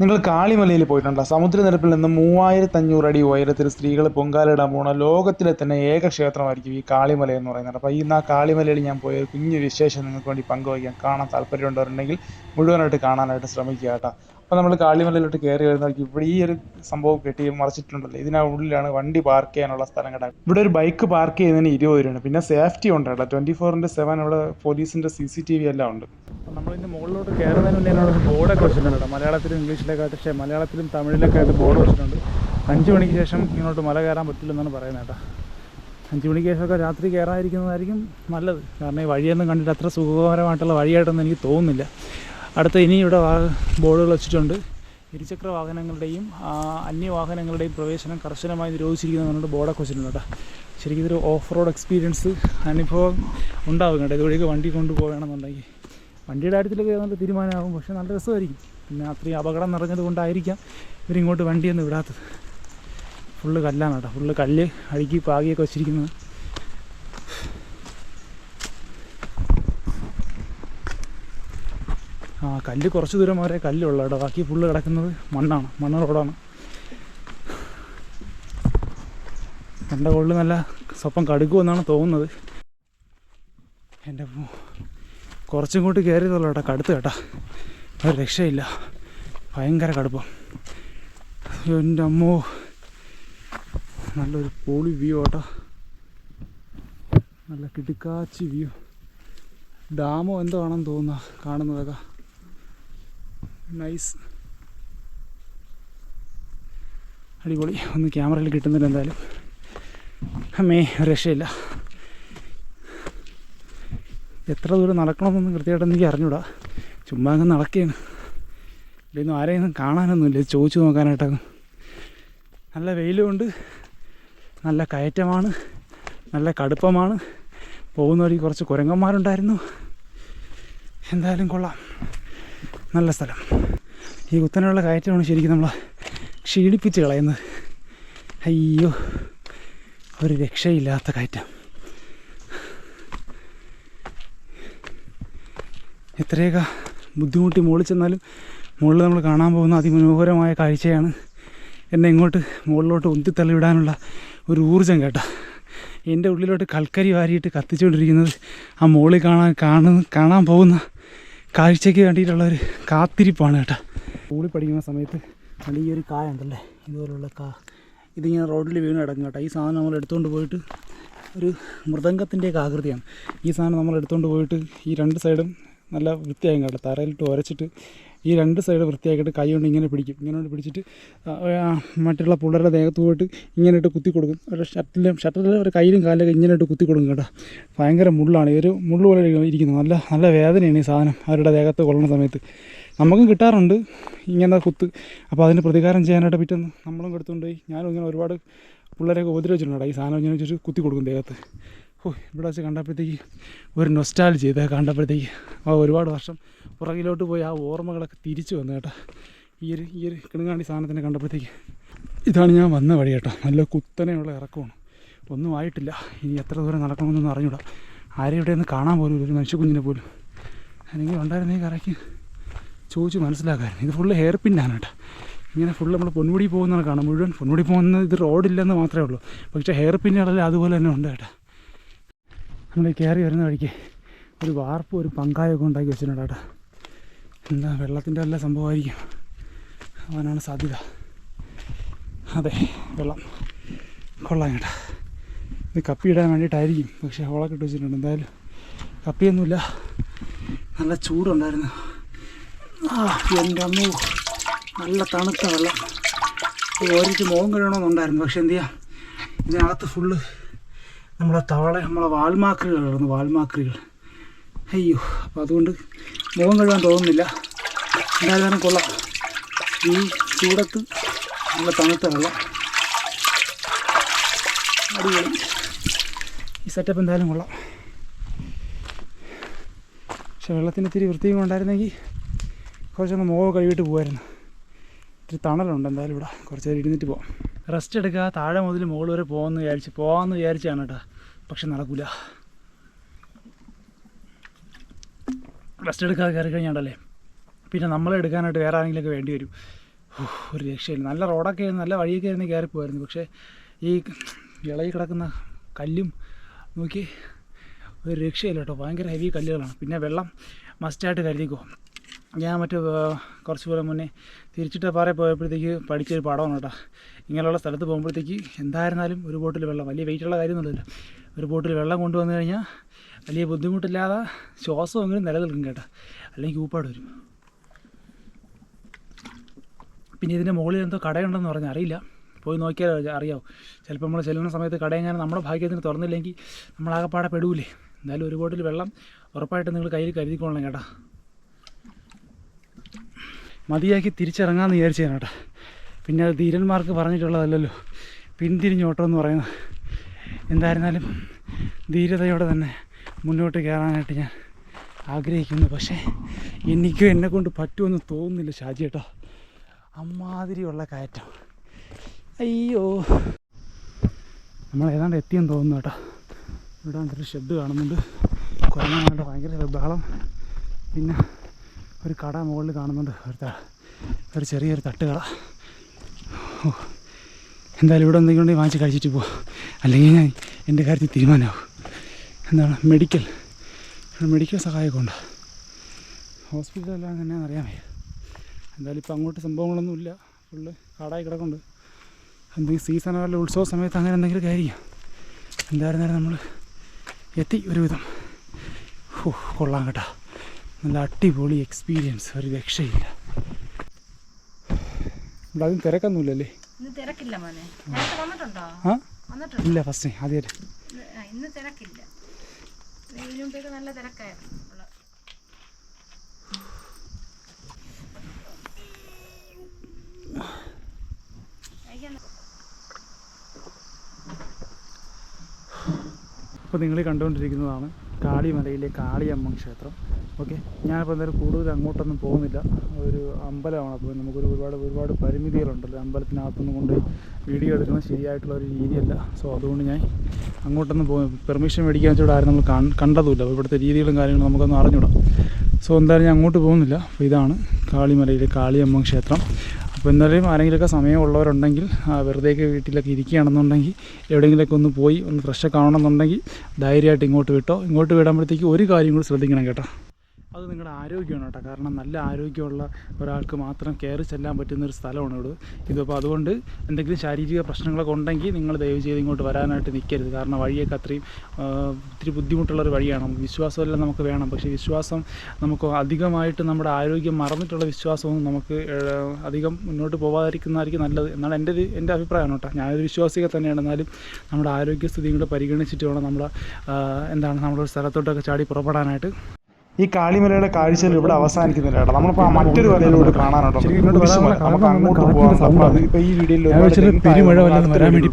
നിങ്ങൾ കാളിമലയിൽ പോയിട്ടുണ്ടോ സമുദ്രനിരപ്പിൽ നിന്ന് മൂവായിരത്തി അഞ്ഞൂറ് അടി ഉയരത്തിൽ സ്ത്രീകൾ പൊങ്കാലിടാൻ പോണ ലോകത്തിലെ തന്നെ ഏക ക്ഷേത്രമായിരിക്കും ഈ കാളിമല എന്ന് പറയുന്നത്. അപ്പോൾ ഇന്ന് ആ കാളിമലയിൽ ഞാൻ പോയ കുഞ്ഞു വിശേഷം നിങ്ങൾക്ക് വേണ്ടി പങ്കുവയ്ക്കാൻ കാണാൻ താല്പര്യമുണ്ടവരുണ്ടെങ്കിൽ മുഴുവനായിട്ട് കാണാനായിട്ട് ശ്രമിക്കുക കേട്ടോ. അപ്പോൾ നമ്മൾ കാളിമലയിലോട്ട് കയറി വരുന്നവർക്ക് ഇവിടെ ഈ ഒരു സംഭവം കെട്ടി മറിച്ചിട്ടുണ്ടല്ലോ. ഇതിനുള്ളിലാണ് വണ്ടി പാർക്ക് ചെയ്യാനുള്ള സ്ഥലം കേട്ടോ. ഇവിടെ ഒരു ബൈക്ക് പാർക്ക് ചെയ്യുന്നതിന് ഇരുപത് രൂപയാണ്. പിന്നെ സേഫ്റ്റി ഉണ്ട് കേട്ടോ. ട്വന്റി ഫോറിന്റെ സെവൻ ഇവിടെ പോലീസിന്റെ സി സി ടി വി എല്ലാം ഉണ്ട്. നമ്മളിന്ന് മുകളിലോട്ട് കയറുന്നതിന് മുന്നേ ഒരു ബോർഡൊക്കെ വെച്ചിട്ടുണ്ട് കേട്ടോ. മലയാളത്തിലും ഇംഗ്ലീഷിലൊക്കെ ആയിട്ട് പക്ഷേ മലയാളത്തിലും തമിഴിലൊക്കെ ആയിട്ട് ബോർഡ് വെച്ചിട്ടുണ്ട്. അഞ്ച് മണിക്ക് ശേഷം ഇങ്ങോട്ട് മല കയറാൻ പറ്റില്ലെന്നാണ് പറയുന്നത് കേട്ടോ. അഞ്ച് മണിക്ക് ശേഷമൊക്കെ രാത്രി കയറാതിരിക്കുന്നതായിരിക്കും നല്ലത്. കാരണം ഈ വഴിയൊന്നും കണ്ടിട്ട് അത്ര സുഖകരമായിട്ടുള്ള വഴിയായിട്ടൊന്നും എനിക്ക് തോന്നുന്നില്ല. അടുത്ത ഇനി ഇവിടെ ബോർഡുകൾ വെച്ചിട്ടുണ്ട്. ഇരുചക്ര വാഹനങ്ങളുടെയും അന്യ വാഹനങ്ങളുടെയും പ്രവേശനം കർശനമായി നിരോധിച്ചിരിക്കുന്നു പറഞ്ഞിട്ട് ബോർഡൊക്കെ വെച്ചിട്ടുണ്ട് കേട്ടോ. ശരിക്കും ഇതൊരു ഓഫ് റോഡ് എക്സ്പീരിയൻസ് അനുഭവം ഉണ്ടാവും കേട്ടോ. ഇതുവഴിക്ക് വണ്ടി കൊണ്ടുപോകണമെന്നുണ്ടെങ്കിൽ. വണ്ടിയുടെ കാര്യത്തിലൊക്കെ നല്ല തീരുമാനമാകും. പക്ഷേ നല്ല രസമായിരിക്കും. പിന്നെ അത്രയും അപകടം നിറഞ്ഞത് കൊണ്ടായിരിക്കാം ഇവരിങ്ങോട്ട് വണ്ടിയൊന്നും വിടാത്തത്. ഫുള്ള് കല്ലാണ് കേട്ടോ. ഫുള്ള് കല്ല് അഴുക്കി പാകിയൊക്കെ വെച്ചിരിക്കുന്നത്. ആ കല്ല് കുറച്ച് ദൂരം വരെ കല്ലുള്ള കേട്ടോ. ബാക്കി ഫുള്ള് കിടക്കുന്നത് മണ്ണാണ്. മണ്ണ് റോഡാണ്. എന്റെ കൊള്ളു നല്ല സ്വപ്പം കടുക്കുമെന്നാണ് തോന്നുന്നത്. എന്റെ കുറച്ചും കൂട്ടി കയറിയതുള്ളൂ കേട്ടോ കടുത്ത് കേട്ടാ. ഒരു രക്ഷയില്ല. ഭയങ്കര കടുപ്പം. എന്റെ അമ്മോ നല്ലൊരു പോളി വ്യൂ കേട്ടോ നല്ല കിടുക്കാച്ചി വ്യൂ ഡാമോ എന്തോ ആണെന്ന് തോന്നുക കാണുന്നതൊക്കെ. നൈസ് അടിപൊളി. ഒന്ന് ക്യാമറയിൽ കിട്ടുന്നില്ല എന്തായാലും. അമ്മേ രക്ഷയില്ല. എത്ര ദൂരം നടക്കണമെന്നൊന്നും കൃത്യമായിട്ട് എനിക്ക് അറിഞ്ഞൂടാ. ചുമ്മാ അങ്ങ് നടക്കുകയാണ് ഇവിടെയൊന്നും ആരെയൊന്നും കാണാനൊന്നുമില്ല. ചോദിച്ചു നോക്കാനായിട്ടൊന്നും നല്ല വെയിലുമുണ്ട്. നല്ല കയറ്റമാണ്. നല്ല കടുപ്പമാണ്. പോകുന്ന വഴി കുറച്ച് കുരങ്ങന്മാരുണ്ടായിരുന്നു. എന്തായാലും കൊള്ളാം. നല്ല സ്ഥലം. ഈ കുത്തനെയുള്ള കയറ്റമാണ് ശരിക്കും നമ്മൾ ക്ഷീണിപ്പിച്ച് കളയുന്നത്. അയ്യോ ഒരു രക്ഷയില്ലാത്ത കയറ്റം. എത്രയൊക്കെ ബുദ്ധിമുട്ടി മുകളിൽ ചെന്നാലും മുകളിൽ നമ്മൾ കാണാൻ പോകുന്ന അതിമനോഹരമായ കാഴ്ചയാണ് എന്നെ ഇങ്ങോട്ട് മുകളിലോട്ട് ഉന്തിത്തള്ളിവിടാനുള്ള ഒരു ഊർജം കേട്ടോ. എന്റെ ഉള്ളിലോട്ട് കൽക്കരി വാരിയിട്ട് കത്തിച്ചുകൊണ്ടിരിക്കുന്നത് ആ മുകളിൽ കാണാൻ കാണുന്ന കാണാൻ പോകുന്ന കാഴ്ചയ്ക്ക് വേണ്ടിയിട്ടുള്ള ഒരു കാത്തിരിപ്പാണ് കേട്ടോ. സ്കൂളിൽ പഠിക്കുന്ന സമയത്ത് നല്ല ഈ ഒരു കായ ഉണ്ടല്ലേ? ഇതുപോലുള്ള കാ ഇതിങ്ങനെ റോഡിൽ വീണ് കിടക്കും കേട്ടോ. ഈ സാധനം നമ്മൾ എടുത്തുകൊണ്ട് പോയിട്ട് ഒരു മൃദംഗത്തിന്റെയൊക്കെ ആകൃതിയാണ്. ഈ സാധനം നമ്മൾ എടുത്തുകൊണ്ട് പോയിട്ട് ഈ രണ്ട് സൈഡും നല്ല വൃത്തിയായും കേട്ടോ. തറയിലിട്ട് ഉരച്ചിട്ട് ഈ രണ്ട് സൈഡ് വൃത്തിയാക്കിയിട്ട് കൈ കൊണ്ട് ഇങ്ങനെ പിടിക്കും. ഇങ്ങനെ കൊണ്ട് പിടിച്ചിട്ട് മറ്റുള്ള പിള്ളേരുടെ ദേഹത്ത് പോയിട്ട് ഇങ്ങനെ ഇട്ട് കുത്തി കൊടുക്കും. ഒരു ഷർട്ടിലും ഷർട്ടിലും ഒരു കയ്യിലും കാലിലൊക്കെ ഇങ്ങനെ ഇട്ട് കുത്തി കൊടുക്കും കേട്ടോ. ഭയങ്കര മുള്ളാണ്. ഒരു മുള്ളു പോലെ ഇരിക്കുന്നത് നല്ല നല്ല വേദനയാണ് ഈ സാധനം അവരുടെ ദേഹത്ത് കൊള്ളുന്ന സമയത്ത്. നമുക്കും കിട്ടാറുണ്ട്. ഇങ്ങനെ കുത്ത്. അപ്പോൾ അതിന് പ്രതികാരം ചെയ്യാനായിട്ട് പറ്റുന്ന നമ്മളും എടുത്തുകൊണ്ട് ഞാനും ഇങ്ങനെ ഒരുപാട് പിള്ളേരെയൊക്കെ ഉപദ്രവിച്ചിട്ടുണ്ട് ഈ സാധനം ഇങ്ങനെ വെച്ചിട്ട് കുത്തി കൊടുക്കും ദേഹത്ത്. ഓ ഇവിടെ വെച്ച് കണ്ടപ്പോഴത്തേക്ക് ഒരു നൊസ്റ്റാലജി ചെയ്ത് കണ്ടപ്പോഴത്തേക്ക്. ആ ഒരുപാട് വർഷം പുറകിലോട്ട് പോയി ആ ഓർമ്മകളൊക്കെ തിരിച്ചു വന്നു കേട്ടോ. ഈ ഒരു ഈ ഒരു കിണുങ്ങാണ്ടി സാധനത്തിനെ കണ്ടപ്പോഴത്തേക്ക് ഇതാണ് ഞാൻ വന്ന വഴി കേട്ടോ. നല്ല കുത്തനെയുള്ള ഇറക്കമാണ്. ഒന്നും ആയിട്ടില്ല. ഇനി എത്ര ദൂരം നടക്കണമെന്നൊന്നും അറിഞ്ഞൂടാ. ആരെയും ഇവിടെ നിന്ന് കാണാൻ പോലും ഒരു മനുഷ്യ കുഞ്ഞിനെ പോലും അല്ലെങ്കിൽ ഉണ്ടായിരുന്നെങ്കിൽ കറക്കി ചോദിച്ച് മനസ്സിലാക്കാമായിരുന്നു ഇത് ഫുള്ള് ഹെയർ പിന്നാണ് കേട്ടോ. ഇങ്ങനെ ഫുള്ള് നമ്മൾ പൊന്മുടി പോകുന്നതാണ് കാണാം. മുഴുവൻ പൊന്മുടി പോകുന്നത് ഇത് റോഡില്ലെന്ന് മാത്രമേ ഉള്ളൂ. പക്ഷേ ഹെയർ പിന്നുകളെല്ലാം അതുപോലെ തന്നെ ഉണ്ട് കേട്ടോ. നമ്മൾ കയറി വരുന്ന വഴിക്ക് ഒരു വാർപ്പ് ഒരു പങ്കായൊക്കെ ഉണ്ടാക്കി വെച്ചിട്ടുണ്ട് കേട്ടോ. എന്താ വെള്ളത്തിന്റെ വല്ല സംഭവമായിരിക്കും? അവനാണ് സാധ്യത. അതെ വെള്ളം. കൊള്ളാം കേട്ടോ. ഇത് ഇടാൻ വേണ്ടിയിട്ടായിരിക്കും. പക്ഷേ ഹോളൊക്കെ ഇട്ട് വെച്ചിട്ടുണ്ട്. എന്തായാലും കപ്പിയൊന്നുമില്ല. നല്ല ചൂടുണ്ടായിരുന്നു. ആ എന്റെ അമ്മ. നല്ല തണുത്ത വെള്ളം. ഓരിച്ച് മോഹം കഴിയണമെന്നുണ്ടായിരുന്നു പക്ഷെ എന്ത് ചെയ്യാം? ഇതിനകത്ത് ഫുള്ള് നമ്മളെ തവള നമ്മളെ വാൽമാക്രികളായിരുന്നു വാൽമാക്രികൾ. അയ്യോ അപ്പോൾ അതുകൊണ്ട് മുഖം കഴുകാൻ തോന്നുന്നില്ല. എന്തായാലും കൊള്ളാം. ഈ ചൂടത്ത് നല്ല തണുത്ത വെള്ളം. അടിപൊളി. ഈ സെറ്റപ്പ് എന്തായാലും കൊള്ളാം. പക്ഷെ വെള്ളത്തിന് ഇത്തിരി വൃത്തിയും ഉണ്ടായിരുന്നെങ്കിൽ കുറച്ചൊന്ന് മുഖം കഴുകിയിട്ട് പോകുമായിരുന്നു ഇത്തിരി തണലുണ്ട് എന്തായാലും ഇവിടെ. കുറച്ച് നേരം ഇരുന്നിട്ട് പോവാം. റെസ്റ്റ് എടുക്കുക. താഴെ മുതൽ മുകളിൽ വരെ പോകാമെന്ന് വിചാരിച്ച് പോകാമെന്ന് വിചാരിച്ചാണ് കേട്ടോ. പക്ഷെ നടക്കില്ല റെസ്റ്റ് എടുക്കാതെ കയറി കഴിഞ്ഞാണ്ടല്ലേ? പിന്നെ നമ്മളെ എടുക്കാനായിട്ട് വേറെ ആരെങ്കിലുമൊക്കെ വേണ്ടി വരും. ഒരു രക്ഷയില്ല. നല്ല റോഡൊക്കെ ആയിരുന്നു. നല്ല വഴിയൊക്കെ ആയിരുന്നു കയറിപ്പോയിരുന്നു പക്ഷേ ഈ ഇളകി കിടക്കുന്ന കല്ലും നോക്കി ഒരു രക്ഷയില്ല കേട്ടോ. ഭയങ്കര ഹെവി കല്ലുകളാണ്. പിന്നെ വെള്ളം മസ്റ്റായിട്ട് കരുതിക്കോ. ഞാൻ മറ്റു കുറച്ച് പോലെ മുന്നേ തിരിച്ചിട്ട പാറ പോയപ്പോഴത്തേക്ക് പഠിച്ചൊരു പാഠമാണ് കേട്ടോ. ഇങ്ങനെയുള്ള സ്ഥലത്ത് പോകുമ്പോഴത്തേക്ക് എന്തായിരുന്നാലും ഒരു ബോട്ടിൽ വെള്ളം വലിയ വെയിറ്റുള്ള കാര്യമൊന്നുമില്ല ഒരു ബോട്ടിൽ വെള്ളം കൊണ്ടുവന്നു കഴിഞ്ഞാൽ വലിയ ബുദ്ധിമുട്ടില്ലാതെ ശ്വാസം എങ്കിലും നിലനിൽക്കും കേട്ടോ. അല്ലെങ്കിൽ ഊപ്പാട് വരും. പിന്നെ ഇതിന്റെ മുകളിൽ എന്തോ കടയുണ്ടെന്ന് പറഞ്ഞാൽ അറിയില്ല. പോയി നോക്കിയാൽ അറിയാവും. ചിലപ്പോൾ നമ്മൾ ചെല്ലുന്ന സമയത്ത് കടയെങ്ങാനും നമ്മുടെ ഭാഗ്യത്തിന് തുറന്നില്ലെങ്കിൽ നമ്മളാകെപ്പാടെ പെടൂലേ. എന്തായാലും ഒരു ബോട്ടിൽ വെള്ളം ഉറപ്പായിട്ട് നിങ്ങൾ കയ്യിൽ കരുതിക്കൊള്ളണം കേട്ടോ. മതിയാക്കി തിരിച്ചിറങ്ങാമെന്ന് വിചാരിച്ചതാണ് കേട്ടോ. പിന്നെ അത് ധീരന്മാർക്ക് പറഞ്ഞിട്ടുള്ളതല്ലല്ലോ. പിന്തിരിഞ്ഞോട്ടം എന്ന് പറയുന്നത്. എന്തായിരുന്നാലും ധീരതയോടെ തന്നെ മുന്നോട്ട് കയറാനായിട്ട് ഞാൻ ആഗ്രഹിക്കുന്നു. പക്ഷേ എനിക്ക് എന്നെ കൊണ്ട് പറ്റുമെന്ന് തോന്നുന്നില്ല ഷാജി കേട്ടോ. അമ്മാതിരിയുള്ള കയറ്റം. അയ്യോ. നമ്മൾ ഏതാണ്ട് എത്തിയെന്ന് തോന്നുന്നു കേട്ടോ. ഇവിടെ ഒരു ഷെഡ് കാണുന്നുണ്ട്. കുരങ്ങന്മാരുടെ ഭയങ്കര ബഹളം. പിന്നെ ഒരു കട മുകളിൽ കാണുന്നുണ്ട്. ഒരു ഒരു ചെറിയൊരു തട്ടുകട. ഓ, എന്തായാലും ഇവിടെ എന്തെങ്കിലും ഉണ്ടെങ്കിൽ വാങ്ങിച്ച് കഴിച്ചിട്ട് പോവാം. അല്ലെങ്കിൽ ഞാൻ എന്റെ കാര്യത്തിൽ തീരുമാനമാവും. എന്താണ് മെഡിക്കൽ. മെഡിക്കൽ സഹായമൊക്കെ ഉണ്ട് ഹോസ്പിറ്റലെല്ലാം തന്നെയാണെന്ന് അറിയാൻ വയ്യ. എന്തായാലും ഇപ്പോൾ അങ്ങോട്ട് സംഭവങ്ങളൊന്നും ഇല്ല. ഫുള്ള് കാടായി കിടക്കുന്നുണ്ട്. എന്തെങ്കിലും സീസണുകളിൽ ഉത്സവ സമയത്ത് അങ്ങനെ എന്തെങ്കിലും കാര്യമാണ് എന്തായിരുന്നാലും നമ്മൾ എത്തി ഒരുവിധം. കൊള്ളാം കേട്ടോ. നല്ല അടിപൊളി എക്സ്പീരിയൻസ് ഒരു രക്ഷയില്ല. ഇവിടെ അതും തിരക്കൊന്നുമില്ലല്ലേ? ആ? ഇല്ല ഫസ്റ്റ് ആദ്യമായിട്ട് ഇന്ന് അപ്പോൾ ഇന്ന് തിരക്കില്ല. ഇതിനു നല്ല തിരക്കായിരുന്നു. ഇപ്പോൾ നിങ്ങൾ കണ്ടുകൊണ്ടിരിക്കുന്നതാണ് കാളിമലയിലെ കാളിയമ്മൻ ക്ഷേത്രം. ഓക്കെ. ഞാനിപ്പോൾ എന്തായാലും കൂടുതൽ അങ്ങോട്ടൊന്നും പോകുന്നില്ല. ഒരു അമ്പലമാണ് അപ്പോൾ നമുക്കൊരു ഒരുപാട് ഒരുപാട് പരിമിതികളുണ്ടല്ലോ. അമ്പലത്തിനകത്തൊന്നും കൊണ്ട് വീഡിയോ എടുക്കുന്നത് ശരിയായിട്ടുള്ള ഒരു രീതിയല്ല. സോ അതുകൊണ്ട് ഞാൻ അങ്ങോട്ടൊന്നും പോകും പെർമിഷൻ മേടിക്കാൻ വെച്ചിട്ട് ആരും നമ്മൾ കണ്ടതുമില്ല. ഇവിടുത്തെ രീതികളും കാര്യങ്ങളും നമുക്കൊന്ന് അറിഞ്ഞൂടാം സോ എന്തായാലും ഞാൻ അങ്ങോട്ട് പോകുന്നില്ല. അപ്പോൾ ഇതാണ് കാളിമലയിലെ കാളിയമ്മ ക്ഷേത്രം. അപ്പോൾ എന്തായാലും ആരെങ്കിലുമൊക്കെ സമയമുള്ളവരുണ്ടെങ്കിൽ വെറുതെയൊക്കെ വീട്ടിലൊക്കെ ഇരിക്കുകയാണെന്നുണ്ടെങ്കിൽ എവിടെയെങ്കിലുമൊക്കെ ഒന്ന് പോയി ഒന്ന് ഫ്രഷ് ആവണമെന്നുണ്ടെങ്കിൽ ധൈര്യമായിട്ട് ഇങ്ങോട്ട് വിട്ടോ. ഇങ്ങോട്ട് വിടുമ്പോഴത്തേക്ക് ഒരു കാര്യം കൂടി ശ്രദ്ധിക്കണം കേട്ടോ. അത് നിങ്ങളുടെ ആരോഗ്യമാണ് കേട്ടോ. കാരണം നല്ല ആരോഗ്യമുള്ള ഒരാൾക്ക് മാത്രം കയറി ചെല്ലാൻ പറ്റുന്ന ഒരു സ്ഥലമാണ് ഇവിടെ. ഇതിപ്പോൾ അതുകൊണ്ട് എന്തെങ്കിലും ശാരീരിക പ്രശ്നങ്ങളൊക്കെ ഉണ്ടെങ്കിൽ നിങ്ങൾ ദയവ് ചെയ്ത് ഇങ്ങോട്ട് വരാനായിട്ട് നിൽക്കരുത്. കാരണം വഴിയൊക്കെ അത്രയും ഒത്തിരി ഇത്തിരി ബുദ്ധിമുട്ടുള്ളൊരു വഴിയാണ്. വിശ്വാസമെല്ലാം നമുക്ക് വേണം. പക്ഷേ വിശ്വാസം നമുക്ക് അധികമായിട്ട് നമ്മുടെ ആരോഗ്യം മറന്നിട്ടുള്ള വിശ്വാസവും നമുക്ക് അധികം മുന്നോട്ട് പോകാതിരിക്കുന്നതായിരിക്കും നല്ലത്. എന്നാണ് എന്റെ ഒരു എന്റെ അഭിപ്രായമാണ് കേട്ടോ. ഞാനൊരു വിശ്വാസിക തന്നെയാണ്. എന്നാലും നമ്മുടെ ആരോഗ്യസ്ഥിതി കൂടെ പരിഗണിച്ചിട്ട് വേണം നമ്മൾ എന്താണ് നമ്മളൊരു സ്ഥലത്തോട്ടൊക്കെ ചാടി പുറപ്പെടാനായിട്ട്. ഈ കാളിമലയുടെ കാഴ്ചകൾ ഇവിടെ അവസാനിക്കുന്നില്ല കേട്ടോ. നമ്മളിപ്പോ ആ മറ്റൊരു വലയിലൂടെ കാണാനുണ്ടോ. നമുക്ക് അങ്ങോട്ട് പോകാൻ പോകാം അപ്പൊ അത് ഇപ്പൊ ഈ വീഡിയോയിൽ ഒരുപാട് വരാൻ വേണ്ടി